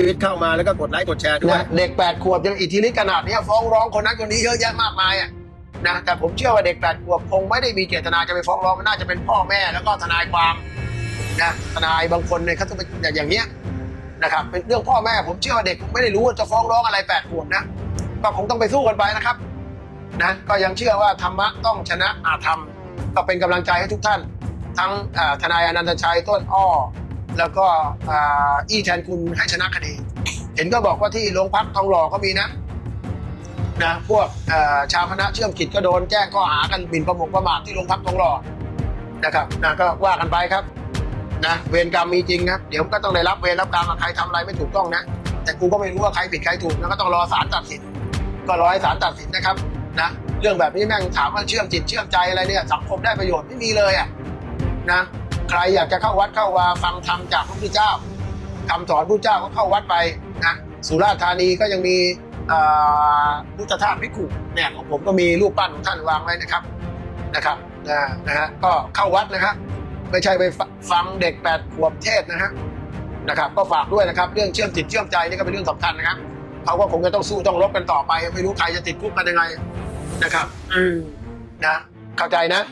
ชีวิตเข้ามาแล้วก็กดไลค์กดแชร์ด้วยนะเด็กแปดขวบยังอิทธิฤทธิ์ขนาดเนี้ยฟ้องร้องคนนั้นคนนี้เยอะแยะมากมายอะนะแต่ผมเชื่อว่าเด็กแปดขวบคงไม่ได้มีเจตนาจะไปฟ้องร้องมันน่าจะเป็นพ่อแม่แล้วก็ทนายความนะทนายบางคนเนี่ยเขาจะเป็นอย่างเนี้ยนะครับเป็นเรื่องพ่อแม่ผมเชื่อว่าเด็กคงไม่ได้รู้ว่าจะฟ้องร้องอะไรแปดขวบนะก็คงต้องไปสู้กันไปนะครับนะก็ยังเชื่อว่าธรรมะต้องชนะอาธรรมก็เป็นกำลังใจให้ทุกท่าน ทั้งอ่าทนายอนันตชัยต้นอ้อ แล้วก็อี้แทนคุณให้ชนะคดี เห็นก็บอกว่าที่โรงพักทองหล่อก็มีนะนะพวกชาวคณะเชื่อมกิจก็โดนแจ้งข้อหากันหมิ่นประมงประมาทที่โรงพักทองหล่อนะครับนะก็ว่ากันไปครับนะเวรกรรมมีจริงนะเดี๋ยวก็ต้องได้รับเวรรับกรรมใครทำอะไรไม่ถูกต้องนะ แต่กูก็ไม่รู้ว่าใครผิดใครถูกนะก็ต้องรอศาลตัดสิน ก็รอให้ศาลตัดสินนะครับนะเรื่องแบบนี้แม่งถามว่าเชื่อมจิตเชื่อมใจอะไรเนี่ยสังคมได้ประโยชน์ไม่มีเลยอะนะ ใครอยากจะเข้าวัดเข้าวาฟังธรรมจากพระพุทธเจ้าคำสอนพระเจ้าก็เข้าวัดไปนะสุราษฎร์ธานีก็ยังมีพุทธทาสพิกุเนี่ยของผมก็มีรูปปั้นของท่านวางไว้นะครับนะครับนะนะฮะก็เข้าวัดนะครับไม่ใช่ไปฟังเด็กแปดขวบเทศนะฮะนะครับ ก็ฝากด้วยนะครับเรื่องเชื่อมจิตเชื่อมใจนี่ก็เป็นเรื่องสำคัญนะครับเขาก็คงจะต้องสู้ต้องรบกันต่อไป ไม่รู้ใครจะติดคุกกันยังไงนะครับ อืมนะ เข้าใจนะ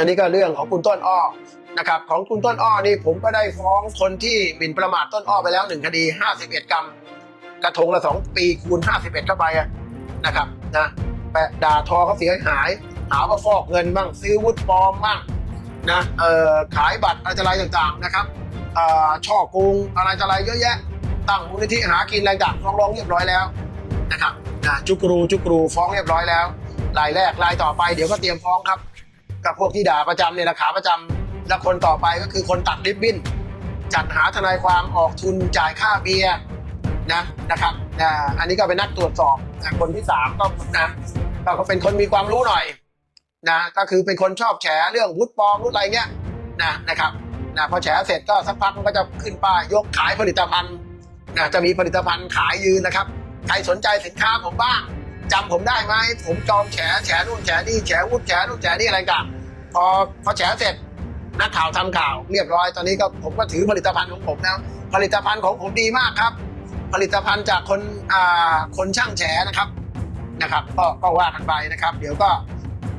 อันนี้ก็เรื่องของคุณต้นอ้อนะครับของคุณต้นอ้อนี่ผมก็ได้ฟ้องคนที่หมิ่นประมาทต้นอ้อไปแล้วหนึ่งคดี 51 กรรมกระทงละสองปีคูณ 51 เข้าไปนะครับนะแปะด่าทอเขาเสียหาย หาว่าฟอกเงินบ้างซื้อวุฒิปลอมบ้างนะเอ่อขายบัตรอะไรต่างๆนะครับเอ่อช่อโกงอะไรออะไรเยอะแยะ ตั้งมูลนิธิหากินอะไรต่างฟ้องร้องเรียบร้อยแล้วนะครับนะจุกรูจุกรูฟ้องเรียบร้อยแล้วรายแรกรายต่อไปเดี๋ยวก็เตรียมฟ้องครับ กับพวกที่ด่าประจำเนี่ยราคาประจำและคนต่อไปก็คือคนตัดริบบิ้น จัดหาทนายความออกทุนจ่ายค่าเบียร์นะนะครับนะอันนี้ก็เป็นนักตรวจสอบนะคนที่สามก็นะก็เป็นคนมีความรู้หน่อยนะก็คือเป็นคนชอบแฉเรื่องวุฒิปลอมวุฒิอะไรเงี้ยนะนะครับนะพอแฉเสร็จก็สักพักมันก็จะขึ้นป้ายยกขายผลิตภัณฑ์นะจะมีผลิตภัณฑ์ขายยืนนะครับ ใครสนใจสินค้าผมบ้าง จำผมได้ไหมผมจอมแฉแฉนู่นแฉนี่แฉวุฒิแฉนู่นแฉนี่อะไรกันพอพอแฉเสร็จนักข่าวทำข่าวเรียบร้อยตอนนี้ก็ผมก็ถือผลิตภัณฑ์ของผมแล้วผลิตภัณฑ์ของผมดีมากครับ ผลิตภัณฑ์จากคนอ่าคนช่างแฉนะครับนะครับ ก็ก็ว่ากันไปนะครับ เดี๋ยวก็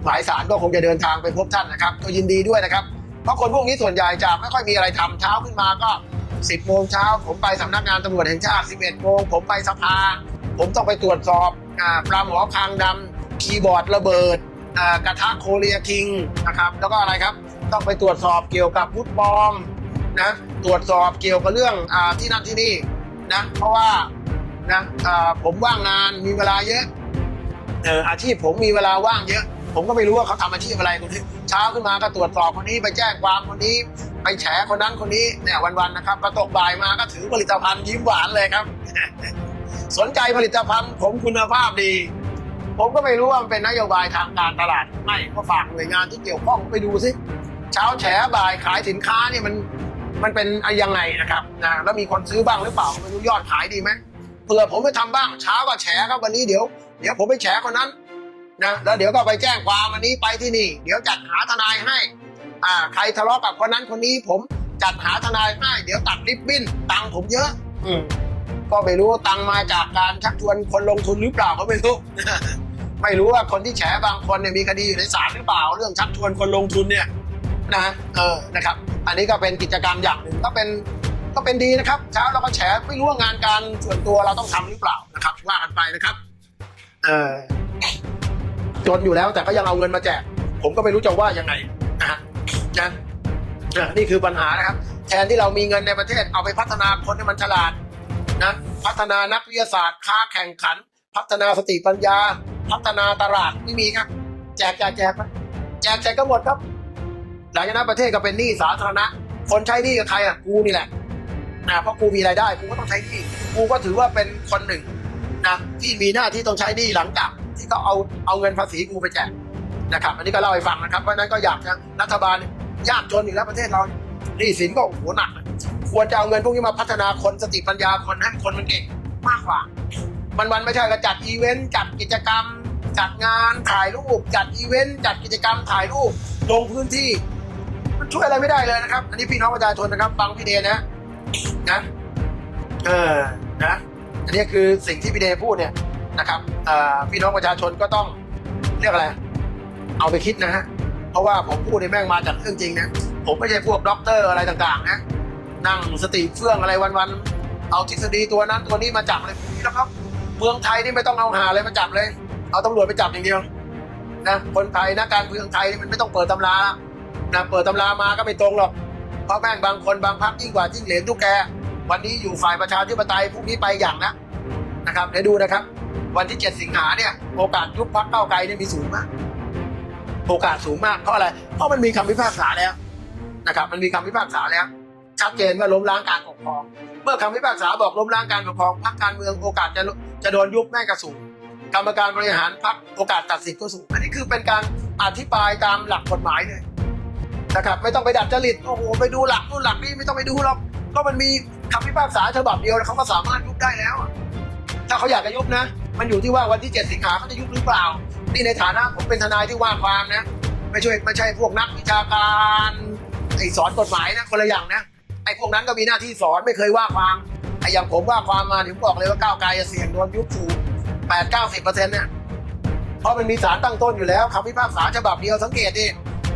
หมายสารก็คงจะเดินทางไปพบท่านนะครับก็ยินดีด้วยนะครับ เพราะคนพวกนี้ส่วนใหญ่จะไม่ค่อยมีอะไรทำเช้าขึ้นมาก็ 10โมงเช้าผมไปสำนักงานตำรวจแห่งชาติ11โมงผมไปสภา ผมต้องไปตรวจสอบ ปลาหมอคางดำคีย์บอร์ดระเบิดกระทะโคเรียคิงนะครับแล้วก็อะไรครับต้องไปตรวจสอบเกี่ยวกับฟุตบอลนะตรวจสอบเกี่ยวกับเรื่องอที่นั่นที่นี่นะเพราะว่านะผมว่างงานมีเวลาเยอะเอออาชีพผมมีเวลาว่างเยอะ ผมก็ไม่รู้ว่าเขาทำอาชีพอะไรคนนี้เช้าขึ้นมาก็ตรวจสอบคนนี้ไปแจ้งความคนนี้ ไปแฉคนนั้นคนนี้เนี่ยวันๆนะครับพอตกบ่ายมาก็ถือผลิตภัณฑ์ยิ้มหวานเลยครับ สนใจผลิตภัณฑ์ผมคุณภาพดี ผมก็ไม่รู้ว่ามันเป็นนโยบายทางการตลาดไม่ก็ฝากหน่วยงานที่เกี่ยวข้องไปดูสิเช้าแฉบ่ายขายสินค้าเนี่ยมันมันเป็นอะไรยังไงนะครับนะแล้วมีคนซื้อบ้างหรือเปล่าไม่รู้ยอดขายดีไหมเผื่อผมไปทำบ้างเช้าก็แฉครับวันนี้เดี๋ยวเดี๋ยวผมไปแฉคนนั้นนะแล้วเดี๋ยวก็ไปแจ้งความวันนี้ไปที่นี่ เดี๋ยวจัดหาทนายให้อ่าใครทะเลาะกับคนนั้นคนนี้ผมจัดหาทนายให้เดี๋ยวตัดริบบิ้นตังค์ผมเยอะ อืม ก็ไม่รู้ตังมาจากการชักชวนคนลงทุนหรือเปล่าก็ไม่รู้ ไม่รู้ว่าคนที่แฉบางคนเนี่ยมีคดีอยู่ในศาลหรือเปล่า เรื่องชักชวนคนลงทุนเนี่ยนะเออนะครับ อันนี้ก็เป็นกิจกรรมอย่างหนึ่งก็เป็นก็เป็นดีนะครับ เช้าเราก็แฉไม่รู้ว่างานการส่วนตัวเราต้องทำหรือเปล่านะครับว่ากันไปนะครับ เออจนอยู่แล้วแต่ก็ยังเอาเงินมาแจก ผมก็ไม่รู้จะว่ายังไงนะฮะนะนะนี่คือปัญหานะครับ แทนที่เรามีเงินในประเทศเอาไปพัฒนาคนให้มันฉลาด นะพัฒนานักวิทยาศาสตร์ ค้าแข่งขัน พัฒนาสติปัญญา พัฒนาตลาดไม่มีครับ แจกแจกแจกไปแจกแจกก็หมดครับ หลังจากนั้นประเทศก็เป็นหนี้สาธารณะ คนใช้หนี้กับใครอะกูนี่แหละนะเพราะกูมีรายได้กูก็ต้องใช้หนี้กูก็ถือว่าเป็นคนหนึ่งนะที่มีหน้าที่ต้องใช้หนี้หลังจากที่เขาเอาเอาเงินภาษีกูไปแจกนะครับ อันนี้ก็เล่าให้ฟังนะครับเพราะนั้นก็อยากจะรัฐบาลยากจนอยู่แล้วประเทศเราหนี้สินก็โอ้โหหนัก ควรจะเอาเงินพวกนี้มาพัฒนาคนสติปัญญาคนให้คนมันเก่งมากกว่า มันวันไม่ใช่ก็จัดอีเวนต์จัดกิจกรรม จัดงานถ่ายรูป จัดอีเวนต์จัดกิจกรรมถ่ายรูปลงพื้นที่ มันช่วยอะไรไม่ได้เลยนะครับ อันนี้พี่น้องประชาชนนะครับฟังพี่เดนะนะเออนะอันนี้คือสิ่งที่พี่เดพูดเนี่ยนะครับพี่น้องประชาชนก็ต้องเรียกอะไร เอาไปคิดนะฮะเพราะว่าผมพูดในแม่งมาจากเรื่องจริงนะผมไม่ใช่พวกด็อกเตอร์อะไรต่างๆนะ นั่งสติเฟื่องอะไรวันๆ เอาทฤษฎีตัวนั้นตัวนี้มาจับอะไรพวกนี้นะครับ เมืองไทยนี่ไม่ต้องเอาหาอะไรมาจับเลย เอาตำรวจไปจับอย่างเดียวนะคนไทยนะการเมืองไทยนี่มันไม่ต้องเปิดตำรานะเปิดตำรามาก็ไม่ตรงหรอกเพราะแม่งบางคนบางพักยิ่งกว่ายิ่งเหลนทุกแก วันนี้อยู่ฝ่ายประชาธิปไตยพรุ่งนี้ไปอย่างนะนะครับเดี๋ยวดูนะครับ วันที่ 7 สิงหาเนี่ยโอกาสยุบพักเก้าไกลเนี่ยมีสูงมาก โอกาสสูงมากเพราะอะไรเพราะมันมีคำพิพากษาแล้วนะครับ มันมีคำพิพากษาแล้ว ชัดเจนว่าล้มล้างการปกครอง เมื่อคำพิพากษาบอกล้มล้างการปกครองพรรคการเมืองโอกาสจะจะโดนยุบแม่กระสูงกรรมการบริหารพรรคโอกาสตัดสินก็สูงอันนี้คือเป็นการอธิบายตามหลักกฎหมายเลยนะครับไม่ต้องไปดัดจริตโอ้โหไปดูหลักนู่นหลักนี่ไม่ต้องไปดูหรอกก็มันมีคำพิพากษาฉบับเดียวเขาก็สามารถยุบได้แล้ว ถ้าเขาอยากจะยุบนะ มันอยู่ที่ว่าวันที่ 7 สิงหาเขาจะยุบหรือเปล่า นี่ในฐานะผมเป็นทนายที่ว่าความนะ ไม่ใช่ไม่ใช่พวกนักวิชาการไอสอนกฎหมายนะคนละอย่างนะ ไอ้พวกนั้นก็มีหน้าที่สอนไม่เคยว่าความไอ้อย่างผมว่าความมาถึงบอกเลยว่าก้าวไกลจะเสี่ยงโดนยุบสูงแปดเก้าสิบเปอร์เซ็นต์เนี่ยเพราะมันมีสารตั้งต้นอยู่แล้วคำพิพากษาฉบับเดียวสังเกตดิ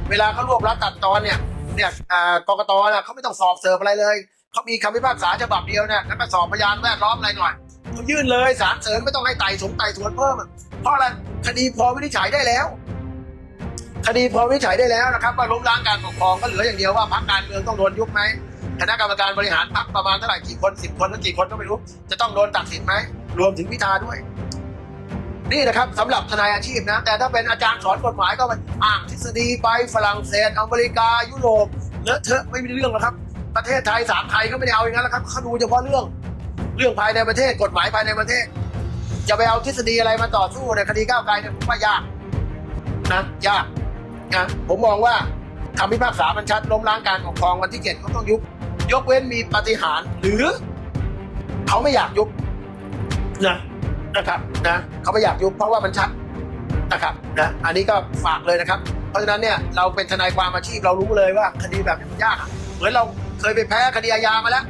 เวลาเขารวบรัดตัดตอนเนี่ยเนี่ยอ่ากกตนะเขาไม่ต้องสอบเสิร์ฟอะไรเลยเขามีคำพิพากษาฉบับเดียวเนี่ยแล้วก็สอบพยานแวดล้อมอะไรหน่อยเขายื่นเลยสารเสริญไม่ต้องให้ไต่สงไต่สวนเพิ่มเพราะอะไรคดีพอวินิจฉัยได้แล้ว คดีพอวินิจฉัยได้แล้วนะครับว่าล้มล้างการปกครองก็เหลืออย่างเดียวว่าพรรคการเมืองต้องโดนยุบไหม คณะกรรมการบริหารพรรคประมาณเท่าไหร่กี่คนสิบคนหรือกี่คนก็ไม่รู้ จะต้องโดนตัดสินไหมรวมถึงพิธาด้วย นี่นะครับสำหรับทนายอาชีพนะ แต่ถ้าเป็นอาจารย์สอนกฎหมายก็ไปอ้างทฤษฎีไปฝรั่งเศส อเมริกา ยุโรปเลอะเทอะไม่มีเรื่องหรอกครับ ประเทศไทยสามไทยก็ไม่ได้เอาอย่างนั้นแล้วครับเขาดูเฉพาะเรื่อง เรื่องภายในประเทศกฎหมายภายในประเทศจะไปเอาทฤษฎีอะไรมาต่อสู้ในคดีก้าวไกลเนี่ยผมว่ายากนะยากนะผมมองว่าคำพิพากษามันชัดล้มล้างการปกครองวันที่เจ็ดเขาต้องยุบ ยกเว้นมีปาฏิหารย์หรือ เขาไม่อยากยุบนะนะครับนะเขาไม่อยากยุบเพราะว่ามันชัดนะครับนะอันนี้ก็ฝากเลยนะครับ เพราะฉะนั้นเนี่ยเราเป็นทนายความอาชีพเรารู้เลยว่า คดีแบบนี้มันยากอะเหมือนเราเคยไปแพ้คดีอาญามาแล้ว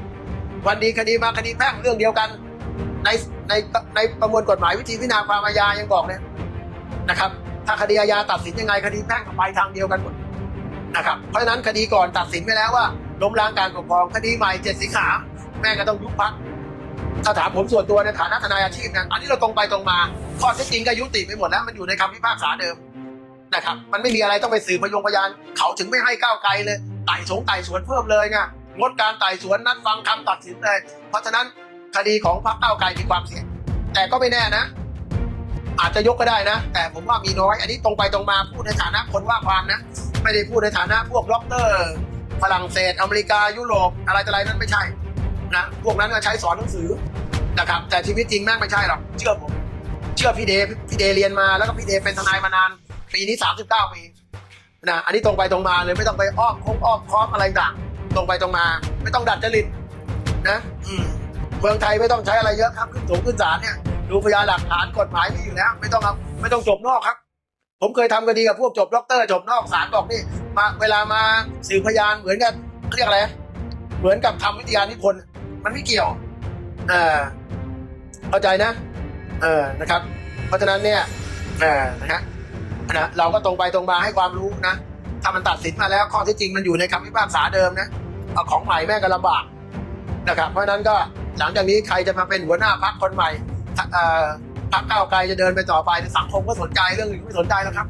วันดีคดีมาคดีแพ่งเรื่องเดียวกันในในในประมวลกฎหมายวิธีพิจารณาความอาญายังบอกเลยนะครับ ถ้าคดีอาญาตัดสินยังไงคดีแพ่งก็ไปทางเดียวกันหมดนะครับ เพราะฉะนั้นคดีก่อนตัดสินไปแล้วว่า ล้มล้างการปกครองคดีใหม่เจ็ดสิงหาแม่ก็ต้องยุบพักถ้าถามผมส่วนตัวในฐานะทนายอาชีพนะอันนี้เราตรงไปตรงมาข้อเท็จจริงก็ยุติไปหมดแล้วมันอยู่ในคำพิพากษาเดิมนะครับมันไม่มีอะไรต้องไปสืบพยงพยานเขาถึงไม่ให้ก้าวไกลเลยไต่สงไต่สวนเพิ่มเลยไงงดการไต่สวนนัดฟังคำตัดสินเลย เพราะฉะนั้นคดีของพรรคก้าวไกลมีความเสี่ยง แต่ก็ไม่แน่นะ อาจจะยกก็ได้นะ แต่ผมว่ามีน้อย อันนี้ตรงไปตรงมาพูดในฐานะคนว่าความนะ ไม่ได้พูดในฐานะพวกด็อกเตอร์ ฝรั่งเศสอเมริกายุโรปอะไรต่ออะไรนั้นไม่ใช่นะพวกนั้นก็ใช้สอนหนังสือนะครับแต่ชีวิตจริงแม่งไม่ใช่หรอกเชื่อผมเชื่อพี่เดพี่เดเรียนมาแล้วก็พี่เดเป็นทนายมานานปีนี้ 39ปีนะอันนี้ตรงไปตรงมาเลยไม่ต้องไปอ้อมโค้งอ้อมค้อมอะไรต่างตรงไปตรงมา ไม่ต้องดัดจริตนะอืมเมืองไทยไม่ต้องใช้อะไรเยอะครับขึ้นสูงขึ้นศาลเนี่ยดูพยานหลักฐานกฎหมายมีอยู่แล้ว ไม่ต้องเอาไม่ต้องจบนอกครับ ผมเคยทำคดีกับพวกจบด็อกเตอร์จบนอกศาลบอกนี่มาเวลามาสืบพยานเหมือนกับเขาเรียกอะไร เหมือนกับทำวิทยานิพนธ์มันไม่เกี่ยวเออเข้าใจนะ เออนะครับ เพราะฉะนั้นเนี่ยเออนะฮะนะเราก็ตรงไปตรงมาให้ความรู้นะถ้ามันตัดสินมาแล้วข้อที่จริงมันอยู่ในคำพิพากษาเดิมนะเอาของใหม่แม่งก็ลำบากนะครับ เพราะฉะนั้นก็หลังจากนี้ใครจะมาเป็นหัวหน้าพรรคคนใหม่เอ่อ พรรคก้าวไกลจะเดินไปต่อไปสังคมก็สนใจเรื่องอื่นไม่สนใจแล้วครับ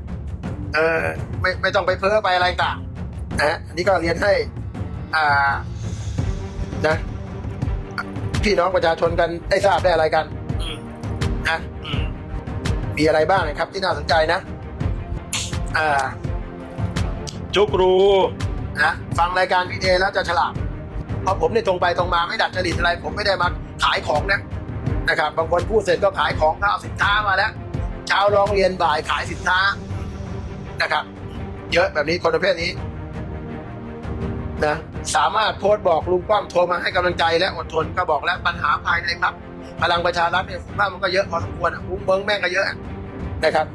เออไม่ไม่ต้องไปเพ้อไปอะไรต่างนะฮะอันนี้ก็เรียนให้ อ่านะพี่น้องประชาชนกันได้ทราบได้อะไรกันอืมนะอืมมีอะไรบ้างนะครับ ที่น่าสนใจนะ อ่า จุกรูนะฟังรายการพี่เอแล้วจะฉลาดเพราะผมเนี่ยตรงไปตรงมาไม่ดัดจริตอะไร ผมไม่ได้มาขายของนะ นะครับ บางคนพูดเสร็จก็ขายของก็เอาสินค้ามาแล้ว เช้าร้องเรียนบ่ายขายสินค้านะครับ เยอะแบบนี้คนประเภทนี้นะสามารถโพสต์บอกลุงป้อมโทรมาให้กำลังใจและอดทนก็บอกแล้วปัญหาภายในพรรคพลังประชารัฐเนี่ยผมว่ามันก็เยอะพอสมควรอะมุ้งเบิ้งแม่งก็เยอะนะครับ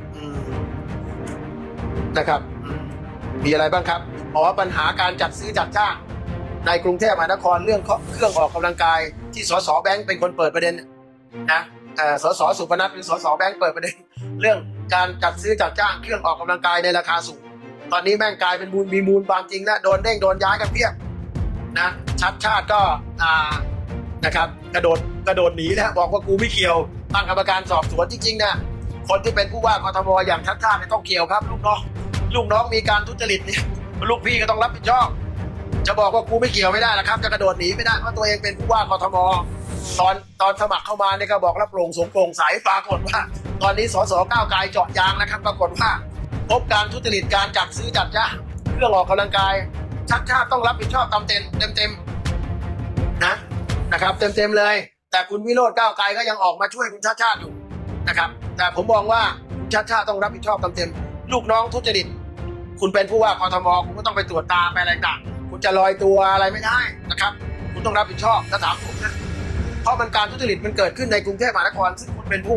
นะครับ มีอะไรบ้างครับอ๋อปัญหาการจัดซื้อจัดจ้างในกรุงเทพมหานครเรื่องเครื่องออกกำลังกายที่สสแบงค์เป็นคนเปิดประเด็น นะเออสสสุพนัทหรือสสแบงค์เปิดประเด็นเรื่องการจัดซื้อจัดจ้างเครื่องออกกำลังกายในราคาสูง ตอนนี้แม่งกลายเป็นมูลมีมูลความจริงนะโดนเด้งโดนย้ายกันเพียบนะชัดชาติก็อ่านะครับกระโดดกระโดดหนีนะบอกว่ากูไม่เกี่ยวตั้งกรรมการสอบสวนจริงๆนะคนที่เป็นผู้ว่ากทมอย่างชัดชาติเนี่ยต้องเกี่ยวครับ ลูกน้องลูกน้องมีการทุจริตเนี่ยลูกพี่ก็ต้องรับผิดชอบจะบอกว่ากูไม่เกี่ยวไม่ได้นะครับ จะกระโดดหนีไม่ได้เพราะตัวเองเป็นผู้ว่ากทม ตอนตอนสมัครเข้ามาเนี่ยก็บอกรับโปร่งสงโปร่งใสปรากฏว่า ตอนนี้สสก้าวไกลเจาะยางนะครับ ปรากฏว่า พบการทุจริตการจัดซื้อจัดจ้างเครื่องออกกำลังกาย ชัดชาติต้องรับผิดชอบตามเต็มเต็มเต็มนะนะครับ เต็มเต็มเลย แต่คุณวิโรจน์ก้าวไกลก็ยังออกมาช่วยคุณชาติชาติอยู่นะครับ แต่ผมมองว่าคุณชาติชาติต้องรับผิดชอบตามเต็ม ลูกน้องทุจริตคุณเป็นผู้ว่ากทมคุณก็ต้องไปตรวจตาไปอะไรต่างคุณจะลอยตัวอะไรไม่ได้นะครับ คุณต้องรับผิดชอบถ้าถามผมนะ เพราะมันการทุจริตมันเกิดขึ้นในกรุงเทพมหานครซึ่งคุณเป็นผู้